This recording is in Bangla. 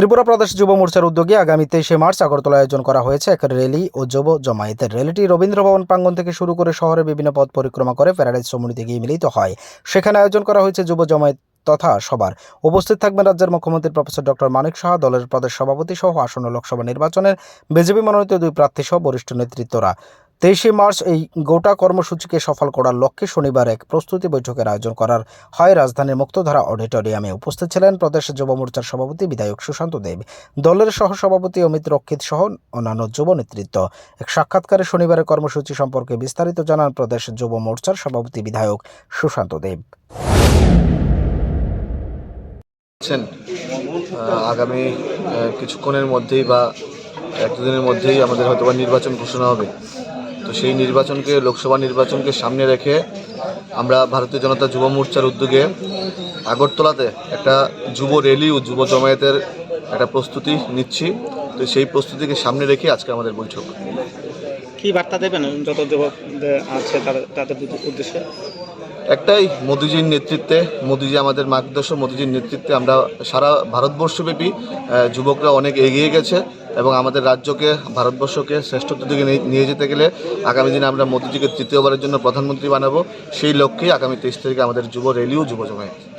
ত্রিপুরা প্রদেশ যুব মোর্চার উদ্যোগে আগামী তেইশে মার্চ আগরতলা আয়োজন করা হয়েছে এক র্যালি ও যুব জমায়েতের। র্যালিটি রবীন্দ্র ভবন প্রাঙ্গণ থেকে শুরু করে শহরের বিভিন্ন পথ পরিক্রমা করে প্যারাডাইজ সমুনিতে গিয়ে মিলিত হয়। সেখানে আয়োজন করা হয়েছে যুব জমায়েত তথা সবার উপস্থিত থাকবেন রাজ্যের মুখ্যমন্ত্রী প্রফেসর ডক্টর মানিক সাহা, দলের প্রদেশ সভাপতি সহ আসন্ন লোকসভা নির্বাচনের বিজেপি মনোনীত দুই প্রার্থী সহ বরিষ্ঠ নেতৃত্বরা। তেইশে মার্চ এই গোটা কর্মসূচিকে সফল করার লক্ষ্যে শনিবার এক প্রস্তুতি বৈঠকের আয়োজন করার হয় রাজধানীর মুক্তধারা অডিটোরিয়ামে উপস্থিত ছিলেন প্রদেশ যুব মোর্চার সভাপতি বিধায়ক সুশান্ত দেব, দলের সহসভাপতি অমিত রক্ষিত সহ অন্যান্য যুব নেতৃত্ব। এক সাক্ষাৎকারে শনিবারের কর্মসূচি সম্পর্কে বিস্তারিত জানান প্রদেশ যুব মোর্চার সভাপতি বিধায়ক সুশান্ত দেব। আগামী কিছুক্ষণের মধ্যেই বা এক দুদিনের মধ্যেই আমাদের হয়তোবা নির্বাচন ঘোষণা হবে। তো সেই নির্বাচনকে লোকসভা নির্বাচনকে সামনে রেখে আমরা ভারতীয় জনতা যুব মোর্চার উদ্যোগে আগরতলাতে একটা যুব র্যালি ও যুব জমায়েতের একটা প্রস্তুতি নিচ্ছি। তো সেই প্রস্তুতিকে সামনে রেখে আজকে আমাদের বৈঠক। কি বার্তা দেবেন যত যুবক আছে তাদের তাদের উদ্দেশ্যে? একটাই মোদিজির নেতৃত্বে মোদিজি আমাদের মার্গদর্শক মোদিজির নেতৃত্বে আমরা সারা ভারতবর্ষব্যাপী যুবকরা অনেক এগিয়ে গেছে। এবং আমাদের রাজ্যকে, ভারতবর্ষকে শ্রেষ্ঠত্ব দিকে নিয়ে- যেতে গেলে আগামী দিনে আমরা মোদিজিকে তৃতীয়বারের জন্য প্রধানমন্ত্রী বানাবো। সেই লক্ষ্যেই আগামী তেইশ তারিখে আমাদের যুব রেলিও যুব জমায়েত